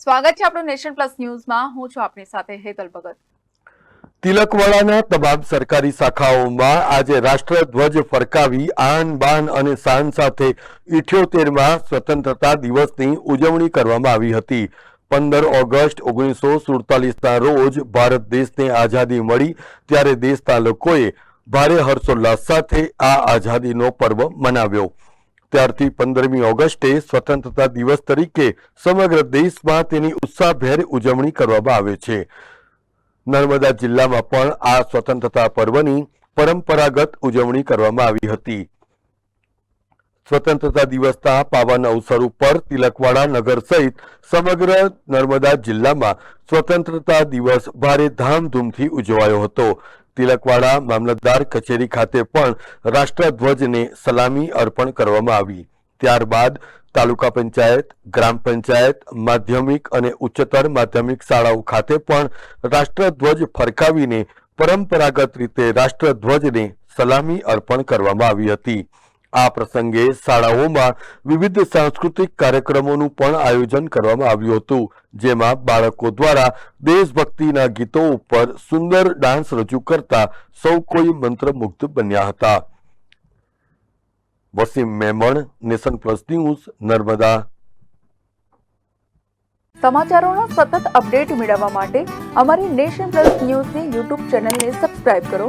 સ્વાગત છે આપણું નેશન પ્લસ ન્યૂઝમાં. હું છું આપની સાથે હેતલ ભગત. તિલકવાડાના તમામ સરકારી શાખાઓમાં આજે રાષ્ટ્રધ્વજ ફરકાવી આન બાન અને શાન સાથે ઇઠ્યોતેરમાં સ્વતંત્રતા દિવસની ઉજવણી કરવામાં આવી હતી. પંદર ઓગસ્ટ ઓગણીસો સુડતાલીસના રોજ ભારત દેશને આઝાદી મળી, ત્યારે દેશના લોકોએ ભારે હર્ષોલ્લાસ સાથે આ આઝાદીનો પર્વ મનાવ્યો. ત્યારથી પંદરમી ઓગસ્ટે સ્વતંત્રતા દિવસ તરીકે સમગ્ર દેશમાં તેની ઉત્સાહભેર ઉજવણી કરવામાં આવે છે. નર્મદા જિલ્લામાં પણ આ સ્વતંત્રતા પર્વની પરંપરાગત ઉજવણી કરવામાં આવી હતી. સ્વતંત્રતા દિવસના પાવન અવસર ઉપર તિલકવાડા નગર સહિત સમગ્ર નર્મદા જિલ્લામાં સ્વતંત્રતા દિવસ ભારે ધામધૂમથી ઉજવાયો હતો. તિલકવાડા મામલતદાર કચેરી ખાતે પણ રાષ્ટ્રધ્વજને સલામી અર્પણ કરવામાં આવી. ત્યારબાદ તાલુકા પંચાયત, ગ્રામ પંચાયત, માધ્યમિક અને ઉચ્ચતર માધ્યમિક શાળાઓ ખાતે પણ રાષ્ટ્રધ્વજ ફરકાવીને પરંપરાગત રીતે રાષ્ટ્રધ્વજને સલામી અર્પણ કરવામાં આવી હતી. આ પ્રસંગે શાળાઓમાં વિવિધ સાંસ્કૃતિક કાર્યક્રમોનું પણ આયોજન કરવામાં આવ્યું હતું, જેમાં બાળકો દ્વારા દેશભક્તિના ગીતો ઉપર સુંદર ડાન્સ રજૂ કરતા સૌ કોઈ મંત્રમુગ્ધ બન્યા હતા. Wasim Memon, nation plus news, Narmada. સમાચારોનો સતત અપડેટ મેળવવા માટે અમારી નેશન પ્લસ ન્યૂઝની યુટ્યુબ ચેનલને સબસ્ક્રાઇબ કરો.